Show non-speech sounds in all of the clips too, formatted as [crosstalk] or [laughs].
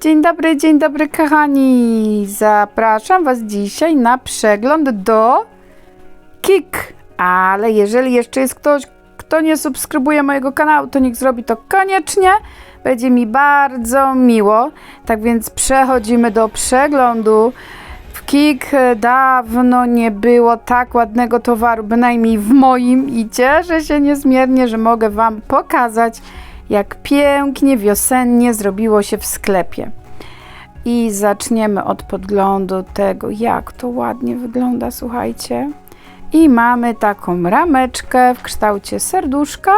Dzień dobry, dzień dobry kochani. Zapraszam Was dzisiaj na przegląd do KIK. Ale jeżeli jeszcze jest ktoś, kto nie subskrybuje mojego kanału, to niech zrobi to koniecznie. Będzie mi bardzo miło. Tak więc przechodzimy do przeglądu. W KIK dawno nie było tak ładnego towaru, bynajmniej w moim i cieszę się niezmiernie, że mogę Wam pokazać, jak pięknie wiosennie zrobiło się w sklepie. I zaczniemy od podglądu tego, jak to ładnie wygląda, słuchajcie. I mamy taką rameczkę w kształcie serduszka.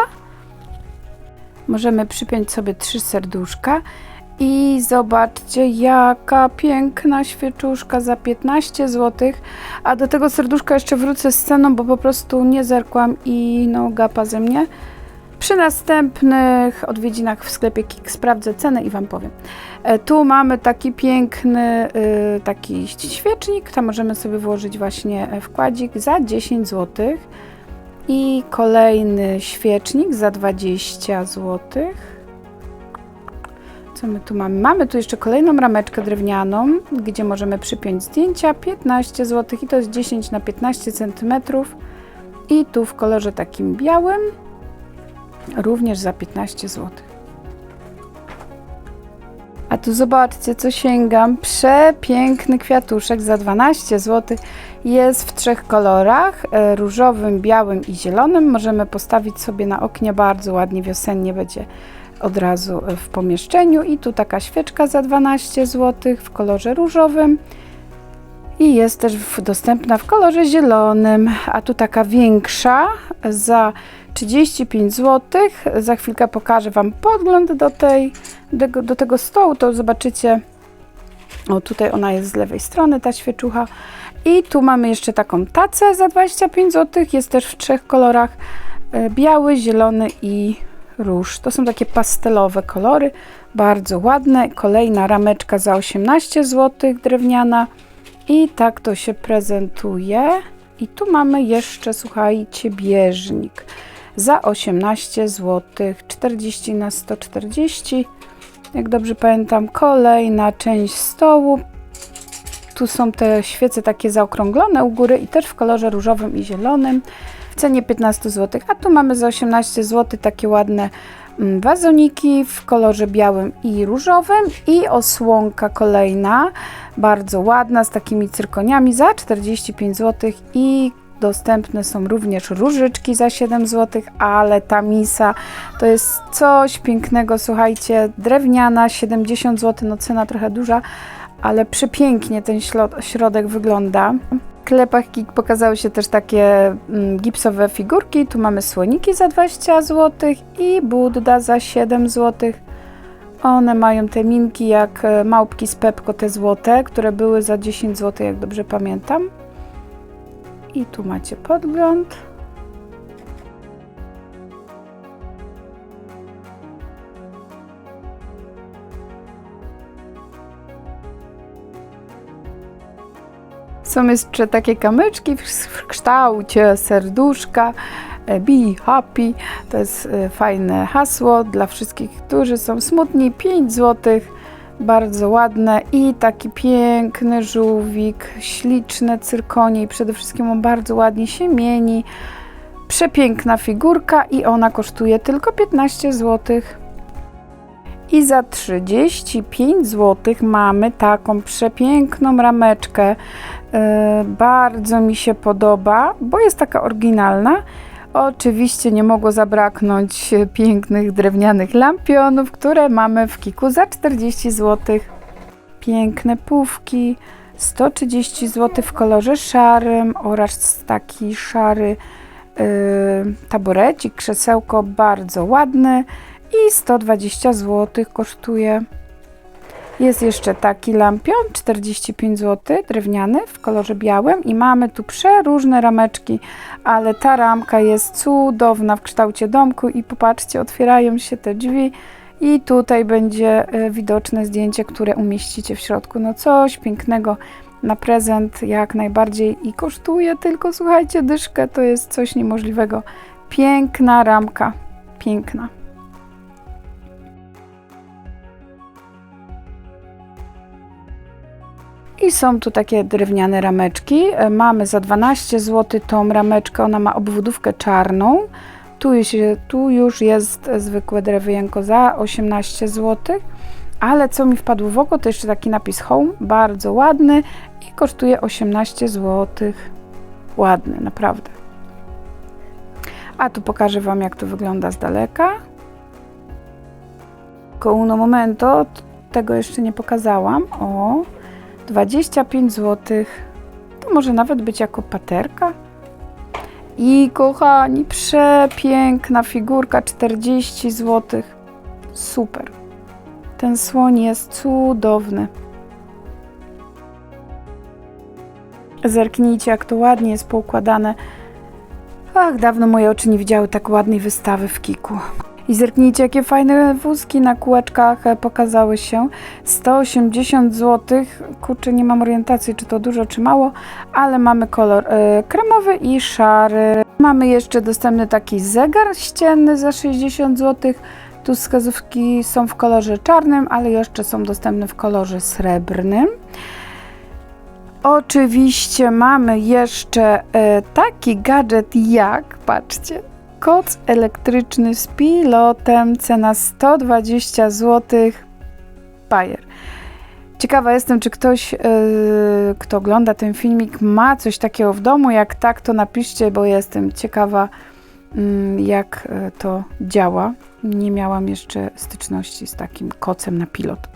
Możemy przypiąć sobie trzy serduszka. I zobaczcie, jaka piękna świeczuszka za 15 zł. A do tego serduszka jeszcze wrócę z ceną, bo po prostu nie zerkłam i no gapa ze mnie. Przy następnych odwiedzinach w sklepie KIK sprawdzę cenę i Wam powiem. E, Tu mamy taki piękny y, taki świecznik, tam możemy sobie włożyć właśnie e, wkładzik za 10 zł. I kolejny świecznik za 20 zł. Co my tu mamy? Mamy tu jeszcze kolejną rameczkę drewnianą, gdzie możemy przypiąć zdjęcia 15 zł i to jest 10 na 15 cm. I tu w kolorze takim białym również za 15 zł. A tu zobaczcie, co sięgam. Przepiękny kwiatuszek za 12 zł. Jest w trzech kolorach: e, różowym, białym i zielonym. Możemy postawić sobie na oknie bardzo ładnie wiosennie będzie od razu w pomieszczeniu. I tu taka świeczka za 12 zł w kolorze różowym. I jest też dostępna w kolorze zielonym, a tu taka większa za 35 zł. Za chwilkę pokażę Wam podgląd do, tej, do, do tego stołu, to zobaczycie. O, tutaj ona jest z lewej strony, ta świeczucha. I tu mamy jeszcze taką tacę za 25 zł. Jest też w trzech kolorach: e, biały, zielony i róż. To są takie pastelowe kolory, bardzo ładne. Kolejna rameczka za 18 zł, drewniana. I tak to się prezentuje. I tu mamy jeszcze, słuchajcie, bieżnik za 18 zł, 40 na 140. Jak dobrze pamiętam, kolejna część stołu. Tu są te świece takie zaokrąglone u góry i też w kolorze różowym i zielonym w cenie 15 zł. A tu mamy za 18 zł takie ładne wazoniki w kolorze białym i różowym i osłonka kolejna, bardzo ładna z takimi cyrkoniami za 45 zł i dostępne są również różyczki za 7 zł, ale ta misa to jest coś pięknego, słuchajcie, drewniana 70 zł, no cena trochę duża, ale przepięknie ten środek wygląda. Sklepach KIK pokazały się też takie mm, gipsowe figurki. Tu mamy słoniki za 20 zł i Budda za 7 zł. One mają te minki jak e, małpki z Pepko, te złote, które były za 10 zł, jak dobrze pamiętam. I tu macie podgląd. Są jeszcze takie kamyczki w kształcie serduszka. Be happy to jest e, fajne hasło dla wszystkich, którzy są smutni. 5 zł, bardzo ładne i taki piękny żółwik, śliczne cyrkonie i przede wszystkim on bardzo ładnie się mieni. Przepiękna figurka i ona kosztuje tylko 15 zł. I za 35 zł mamy taką przepiękną rameczkę. Yy, bardzo mi się podoba, bo jest taka oryginalna. Oczywiście nie mogło zabraknąć pięknych drewnianych lampionów, które mamy w Kiku za 40 zł. Piękne pówki, 130 zł w kolorze szarym oraz taki szary yy, taborecik, krzesełko bardzo ładny i 120 zł kosztuje. Jest jeszcze taki lampion, 45 zł, drewniany w kolorze białym i mamy tu przeróżne rameczki, ale ta ramka jest cudowna w kształcie domku i popatrzcie, otwierają się te drzwi i tutaj będzie e, widoczne zdjęcie, które umieścicie w środku. No coś pięknego na prezent jak najbardziej i kosztuje tylko, słuchajcie, dyszkę, to jest coś niemożliwego. Piękna ramka, piękna. I są tu takie drewniane rameczki. E, Mamy za 12 zł tą rameczkę, ona ma obwodówkę czarną. Tu już, tu już jest zwykłe drewienko za 18 zł. Ale co mi wpadło w oko, to jeszcze taki napis Home, bardzo ładny i kosztuje 18 zł. Ładny, naprawdę. A tu pokażę Wam, jak to wygląda z daleka. Tylko uno momento, tego jeszcze nie pokazałam. O, 25 zł. To może nawet być jako paterka. I kochani, przepiękna figurka, 40 zł. Super. Ten słoń jest cudowny. Zerknijcie, jak to ładnie jest poukładane. Ach, dawno moje oczy nie widziały tak ładnej wystawy w Kiku. I zerknijcie, jakie fajne wózki na kółeczkach e, pokazały się. 180 zł. Kurczę, nie mam orientacji, czy to dużo, czy mało, ale mamy kolor e, kremowy i szary. Mamy jeszcze dostępny taki zegar ścienny za 60 zł. Tu wskazówki są w kolorze czarnym, ale jeszcze są dostępne w kolorze srebrnym. Oczywiście mamy jeszcze e, taki gadżet jak, patrzcie, koc elektryczny z pilotem, cena 120 zł. Bajer. Ciekawa jestem, czy ktoś, e, kto ogląda ten filmik, ma coś takiego w domu. Jak tak, to napiszcie, bo jestem ciekawa, mm, jak e, to działa. Nie miałam jeszcze styczności z takim kocem na pilot.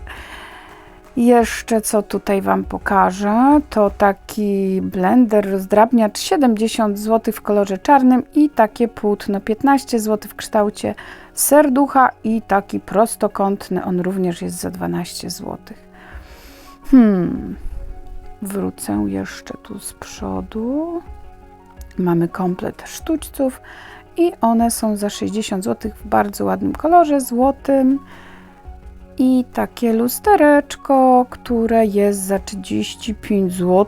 Jeszcze co tutaj Wam pokażę, to taki blender rozdrabniacz 70 zł w kolorze czarnym i takie płótno 15 zł w kształcie serducha i taki prostokątny, on również jest za 12 zł. Hmm, wrócę jeszcze tu z przodu. Mamy komplet sztućców i one są za 60 zł w bardzo ładnym kolorze złotym. I takie lustereczko, które jest za 35 zł.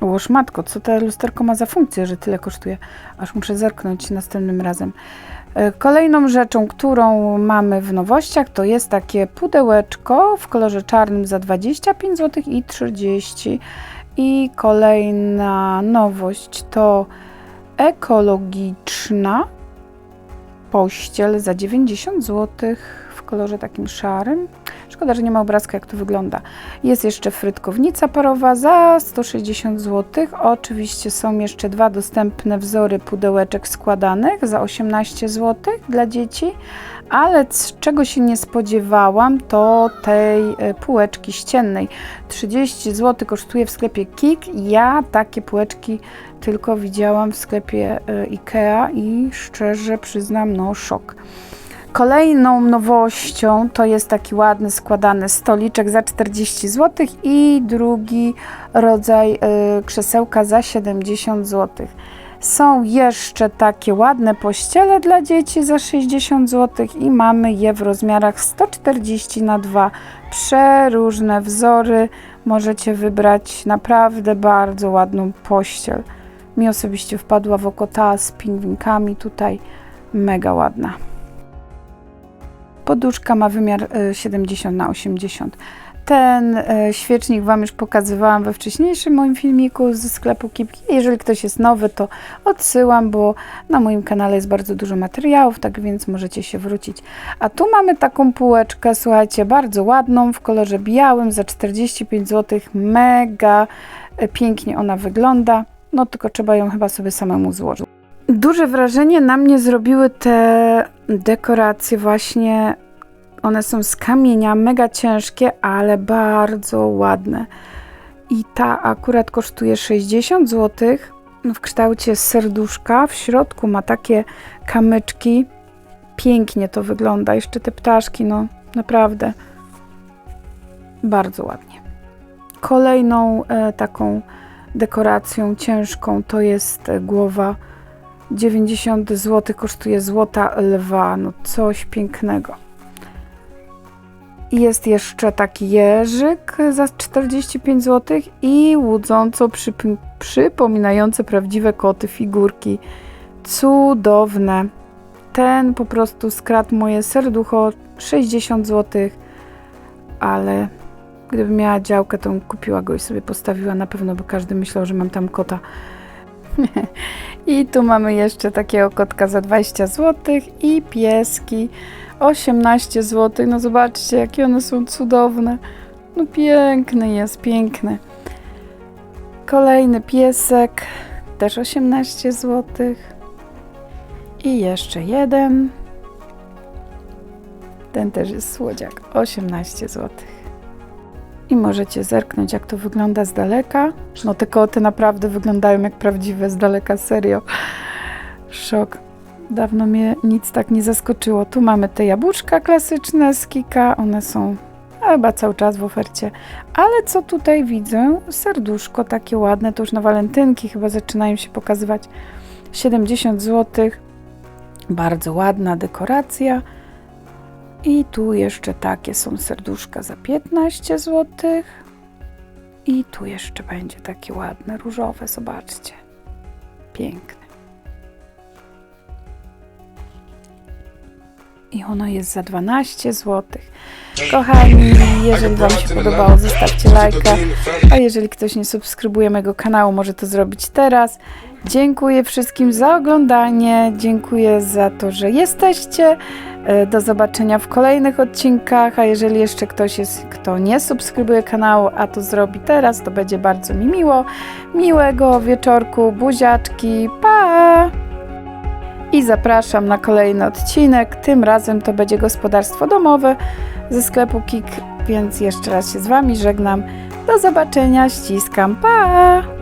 Łoż matko, co to lusterko ma za funkcję, że tyle kosztuje? Aż muszę zerknąć następnym razem. E, Kolejną rzeczą, którą mamy w nowościach, to jest takie pudełeczko w kolorze czarnym za 25 zł i 30. I kolejna nowość to ekologiczna pościel za 90 zł w kolorze takim szarym. Szkoda, że nie ma obrazka, jak to wygląda. Jest jeszcze frytkownica parowa za 160 zł. Oczywiście są jeszcze dwa dostępne wzory pudełeczek składanych za 18 zł dla dzieci, ale czego się nie spodziewałam, to tej e, półeczki ściennej. 30 zł kosztuje w sklepie Kik. Ja takie półeczki tylko widziałam w sklepie e, Ikea i szczerze przyznam, no szok. Kolejną nowością to jest taki ładny składany stoliczek za 40 zł i drugi rodzaj y, krzesełka za 70 zł. Są jeszcze takie ładne pościele dla dzieci za 60 zł i mamy je w rozmiarach 140 na 2. Przeróżne wzory. Możecie wybrać naprawdę bardzo ładną pościel. Mi osobiście wpadła w oko ta z pingwinkami tutaj. Mega ładna. Poduszka ma wymiar e, 70 na 80. Ten e, świecznik Wam już pokazywałam we wcześniejszym moim filmiku ze sklepu Kipki. Jeżeli ktoś jest nowy, to odsyłam, bo na moim kanale jest bardzo dużo materiałów, tak więc możecie się wrócić. A tu mamy taką półeczkę, słuchajcie, bardzo ładną, w kolorze białym za 45 zł. Mega e, pięknie ona wygląda. No tylko trzeba ją chyba sobie samemu złożyć. Duże wrażenie na mnie zrobiły te dekoracje właśnie. One są z kamienia, mega ciężkie, ale bardzo ładne. I ta akurat kosztuje 60 zł w kształcie serduszka. W środku ma takie kamyczki. Pięknie to wygląda. Jeszcze te ptaszki, no naprawdę bardzo ładnie. Kolejną e, taką dekoracją ciężką to jest głowa 90 zł kosztuje złota lwa, no coś pięknego. Jest jeszcze taki jeżyk za 45 zł i łudząco przyp- przypominające prawdziwe koty figurki. Cudowne. Ten po prostu skradł moje serducho 60 zł, ale Gdybym miała działkę, to kupiła go i sobie postawiła na pewno, bo każdy myślał, że mam tam kota. [laughs] I tu mamy jeszcze takiego kotka za 20 zł i pieski 18 zł. No zobaczcie, jakie one są cudowne. No piękny jest, piękny. Kolejny piesek, też 18 zł. I jeszcze jeden. Ten też jest słodziak, 18 zł. I możecie zerknąć, jak to wygląda z daleka. No te koty naprawdę wyglądają jak prawdziwe z daleka, serio. Szok. Dawno mnie nic tak nie zaskoczyło. Tu mamy te jabłuszka klasyczne z Kika. One są chyba cały czas w ofercie. Ale co tutaj widzę? Serduszko takie ładne, to już na walentynki chyba zaczynają się pokazywać. 70 zł. Bardzo ładna dekoracja. I tu jeszcze takie są serduszka za 15 zł. I tu jeszcze będzie takie ładne, różowe, zobaczcie. Piękne. I ono jest za 12 zł. Kochani, jeżeli Wam się podobało, zostawcie lajka. A jeżeli ktoś nie subskrybuje mojego kanału, może to zrobić teraz. Dziękuję wszystkim za oglądanie. Dziękuję za to, że jesteście. E, Do zobaczenia w kolejnych odcinkach. A jeżeli jeszcze ktoś jest, kto nie subskrybuje kanału, a to zrobi teraz, to będzie bardzo mi miło. Miłego wieczorku, buziaczki, pa! I zapraszam na kolejny odcinek. Tym razem to będzie gospodarstwo domowe ze sklepu KIK, więc jeszcze raz się z Wami żegnam. Do zobaczenia, ściskam, pa!